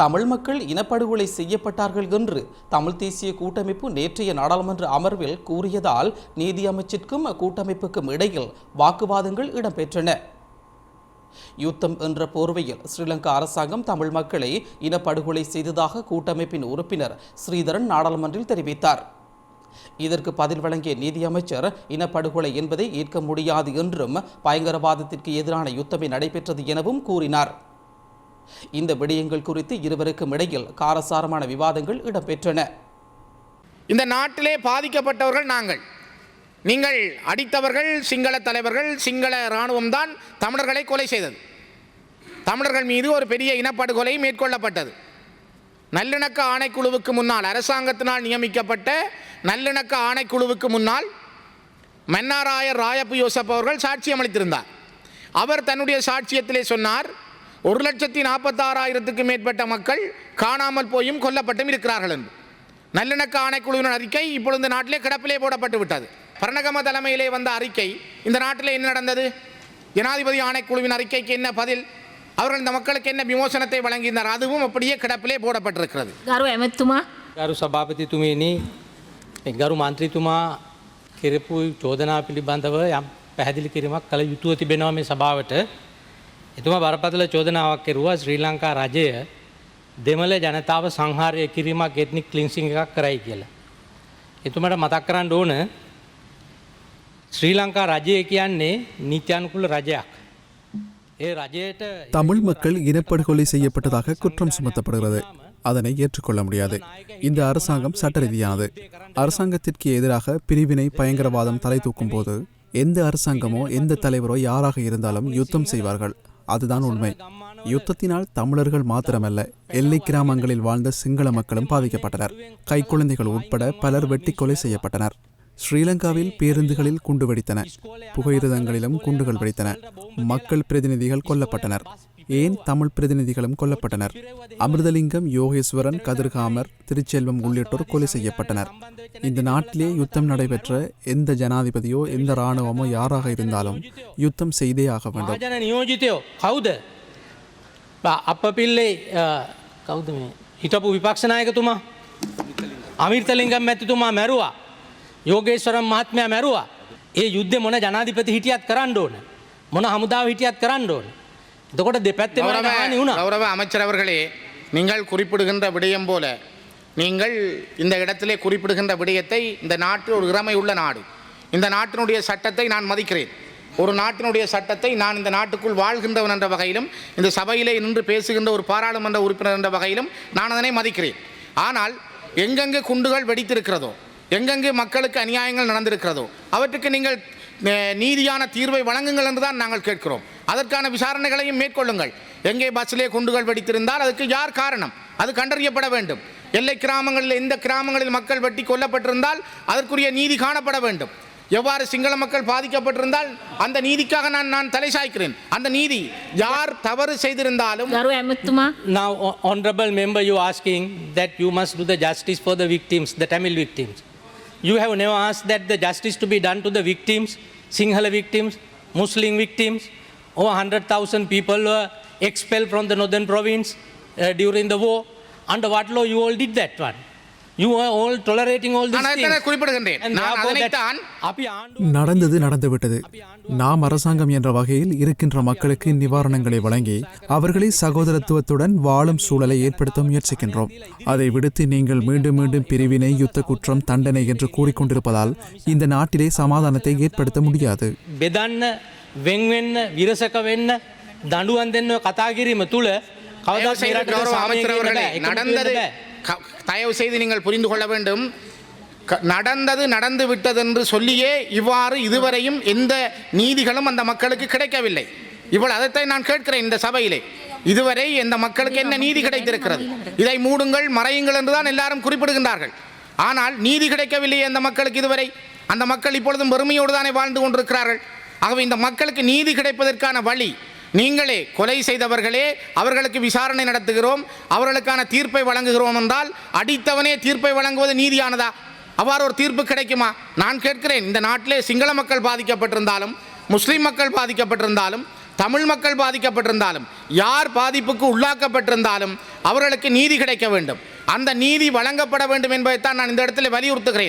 தமிழ் மக்கள் இனப்படுகொலை செய்யப்பட்டார்கள் என்று தமிழ் தேசிய கூட்டமைப்பு நேற்றைய நாடாளுமன்ற அமர்வில் கூறியதால் நீதி அமைச்சிற்கும் கூட்டமைப்புக்கும் இடையில் வாக்குவாதங்கள் இடம்பெற்றன. யுத்தம் என்ற போர்வையில் ஸ்ரீலங்கா அரசாங்கம் தமிழ் மக்களை இனப்படுகொலை செய்ததாக கூட்டமைப்பின் உறுப்பினர் ஸ்ரீதரன் நாடாளுமன்றில் தெரிவித்தார். இதற்கு பதில் வழங்கிய நீதியமைச்சர் இனப்படுகொலை என்பதை ஏற்க முடியாது என்றும் பயங்கரவாதத்திற்கு எதிரான யுத்தமே நடைபெற்றது எனவும் கூறினார். இந்த விடயங்கள் குறித்து இருவருக்கும் இடையில் காரசாரமான விவாதங்கள் இடம்பெற்றன. இந்த நாட்டிலே பாதிக்கப்பட்டவர்கள் நாங்கள். நீங்கள் அடித்தவர்கள் சிங்கள தலைவர்கள் சிங்கள இராணுவம்தான் தமிழர்களை கொலை செய்தது. தமிழர்கள் மீது ஒரு பெரிய இனப்படுகொலை மேற்கொள்ளப்பட்டது. நல்லிணக்க ஆணைக்குழுவுக்கு முன்னால் அரசாங்கத்தினால் நியமிக்கப்பட்ட நல்லிணக்க ஆணைக்குழுவுக்கு முன்னால் மன்னாராயர் ராயப்பு யோசப் அவர்கள் சாட்சியம் அளித்திருந்தார் அவர் தன்னுடைய சாட்சியத்திலே சொன்னார் ஒரு லட்சத்தி நாற்பத்தாறாயிரத்துக்கு மேற்பட்ட மக்கள் காணாமல் போயும் கொல்லப்பட்டும் இருக்கிறார்கள் என்று நல்லிணக்க ஆணைக்குழுவின் அறிக்கை இப்பொழுது இந்த நாட்டிலே கிடப்பிலே போடப்பட்டு விட்டது பரணகம தலைமையிலே வந்த அறிக்கை இந்த நாட்டிலே என்ன நடந்தது ஜனாதிபதி ஆணைக்குழுவின் அறிக்கைக்கு என்ன பதில் அவர்கள் இந்த மக்களுக்கு என்ன விமோசனத்தை வழங்கினார் அதுவும் அப்படியே கிடப்பிலே போடப்பட்டிருக்கிறது ගරු ඇමැත්තුමා ගරු සභාපතිතුමේනි ගරු මන්ත්‍රීතුමා කෙරපු චෝදනා පිළිබඳව යම් පැහැදිලි කිරීමක් කළ යුතුව තිබෙනවා මේ සභාවට. එතුමා බරපතල චෝදනාවක් කෙරුවා ශ්‍රී ලංකා රජය දෙමළ ජනතාව සංහාරය කිරීමක් එත්නික් කලින්සිං එකක් කරයි කියලා. එතුමට මතක් කරන්න ඕන ශ්‍රී ලංකා රජය කියන්නේ නීත්‍යනුකුල රජයක්. ඒ රජයට தமிழ் மக்கள் இனப்படுகொலை செய்யப்பட்டதாக குற்றம் சுமத்தப்படுகிறது அதனை ஏற்றுக்கொள்ள முடியாது இந்த அரசாங்கம் சட்ட ரீதியானது அரசாங்கத்திற்கு எதிராக பிரிவினை பயங்கரவாதம் தலை தூக்கும் போது எந்த அரசாங்கமோ எந்த தலைவரோ யாராக இருந்தாலும் யுத்தம் செய்வார்கள் அதுதான் உண்மை. யுத்தத்தினால் தமிழர்கள் மாத்திரமல்ல எல்லை கிராமங்களில் வாழ்ந்த சிங்கள மக்களும் பாதிக்கப்பட்டனர். கைக்குழந்தைகள் உட்பட பலர் வெட்டி கொலை செய்யப்பட்டனர். ஸ்ரீலங்காவில் பேருந்துகளில் குண்டு வெடித்தன. புகையிரதங்களிலும் குண்டுகள் வெடித்தன. மக்கள் பிரதிநிதிகள் கொல்லப்பட்டனர். ஏன் தமிழ் பிரதிநிதிகளும் கொல்லப்பட்டனர் அமிர்தலிங்கம் யோகேஸ்வரன் கதிர்காமர் திருச்செல்வம் உள்ளிட்டோர் கொலை செய்யப்பட்டனர் இந்த நாட்டிலே யுத்தம் நடைபெற்ற எந்த ஜனாதிபதியோ எந்த இராணுவமோ யாராக இருந்தாலும் யுத்தம் செய்தே ஆக வேண்டும் මහජන නියෝජිතයෝ කවුද අප පිල්ලේ කවුද මේ හිටපු විපක්ෂනායකතුමා අමිර්තලිංගම් මැතිතුමා මැරුවා යෝගේශ්වරම් මහත්මයා මැරුවා ඒ යුද්ධ මොන ජනාධිපති හිටියත් කරන්න ඕන මොන හමුදාව හිටියත් කරන්න ඕන இதோட கௌரவ அமைச்சர் அவர்களே நீங்கள் குறிப்பிடுகின்ற விடயம் போல நீங்கள் இந்த இடத்திலே குறிப்பிடுகின்ற விடயத்தை இந்த நாட்டில் ஒரு இறமை உள்ள நாடு. இந்த நாட்டினுடைய சட்டத்தை நான் மதிக்கிறேன். ஒரு நாட்டினுடைய சட்டத்தை நான் இந்த நாட்டுக்குள் வாழ்கின்றவன் என்ற வகையிலும் இந்த சபையிலே நின்று பேசுகின்ற ஒரு பாராளுமன்ற உறுப்பினர் என்ற வகையிலும் நான் அதனை மதிக்கிறேன். ஆனால் எங்கெங்கு குண்டுகள் வெடித்திருக்கிறதோ எங்கெங்கு மக்களுக்கு அநியாயங்கள் நடந்திருக்கிறதோ அவற்றுக்கு நீங்கள் நீதியான தீர்வை வழங்குங்கள் என்று தான் நாங்கள் கேட்கிறோம். அதற்கான விசாரணைகளையும் மேற்கொள்ளுங்கள். எங்கே பஸ்ஸிலே குண்டுகள் வெடித்திருந்தால் அதுக்கு யார் காரணம்? அது கண்டறியப்பட வேண்டும். எல்லை கிராமங்களில் எந்த கிராமங்களில் மக்கள் வெட்டி கொல்லப்பட்டிருந்தால் அதற்குரிய நீதி காணப்பட வேண்டும். எவ்வாறு சிங்கள மக்கள் பாதிக்கப்பட்டிருந்தால் அந்த நீதிக்காக நான் நான் தலை சாய்க்கிறேன். அந்த நீதி யார் தவறு செய்திருந்தாலும் Now, honorable member, you asking that you must the justice justice the victims the Tamil victims you You have never that the justice to be done to to victims Sinhala victims victims, victims over 100,000 people were expelled from the northern province uh, during the war. Under what law you all did that one? நடந்தது நடந்துவிட்டது. நாம் அரசாங்கம் என்ற வகையில் இருக்கின்ற மக்களுக்கு நிவாரணங்களை வழங்கி அவர்களை சகோதரத்துவத்துடன் வாழும் சூழலை ஏற்படுத்த முயற்சிக்கின்றோம். அதை விடுத்து நீங்கள் மீண்டும் மீண்டும் பிரிவினை யுத்த குற்றம் தண்டனை என்று கூறிக்கொண்டிருப்பதால் இந்த நாட்டிலே சமாதானத்தை ஏற்படுத்த முடியாது. වෙන්වෙන්න විරසක වෙන්න දඩුවන් දෙන්න කතා කිරීම තුළ தயவு කවදත් செய்து கௌரவ அமைச்சர் அவர்களே நடந்தது க- தயவு செய்து நீங்கள் புரிந்து கொள்ள வேண்டும் க- நடந்தது நடந்து விட்டது என்று சொல்லியே இவ்வாறு இதுவரையும் எந்த நீதிகளும் அந்த மக்களுக்கு கிடைக்கவில்லை இவள் அதைத்தான் நான் கேட்கிறேன் இந்த சபையிலே இதுவரை இந்த மக்களுக்கு என்ன நீதி கிடைத்திருக்கிறது இதை மூடுங்கள் மறையுங்கள் என்றுதான் எல்லாரும் குறிப்பிடுகின்றார்கள் ஆனால் நீதி கிடைக்கவில்லையே அந்த மக்களுக்கு இதுவரை அந்த மக்கள் இப்பொழுதும் பெருமையோடு தானே வாழ்ந்து கொண்டிருக்கிறார்கள் ஆகவே இந்த மக்களுக்கு நீதி கிடைப்பதற்கான வழி நீங்களே கொலை செய்தவர்களே அவர்களுக்கு விசாரணை நடத்துகிறோம் அவர்களுக்கான தீர்ப்பை வழங்குகிறோம் என்றால் அடித்தவனே தீர்ப்பை வழங்குவது நீதியானதா? அவ்வாறு ஒரு தீர்ப்பு கிடைக்குமா? நான் கேட்கிறேன். இந்த நாட்டிலே சிங்கள மக்கள் பாதிக்கப்பட்டிருந்தாலும் முஸ்லீம் மக்கள் பாதிக்கப்பட்டிருந்தாலும் தமிழ் மக்கள் பாதிக்கப்பட்டிருந்தாலும் யார் பாதிப்புக்கு உள்ளாக்கப்பட்டிருந்தாலும் அவர்களுக்கு நீதி கிடைக்க வேண்டும். அந்த நீதி வழங்கப்பட வேண்டும் என்பதைத்தான் நான் இந்த இடத்துல வலியுறுத்துகிறேன்.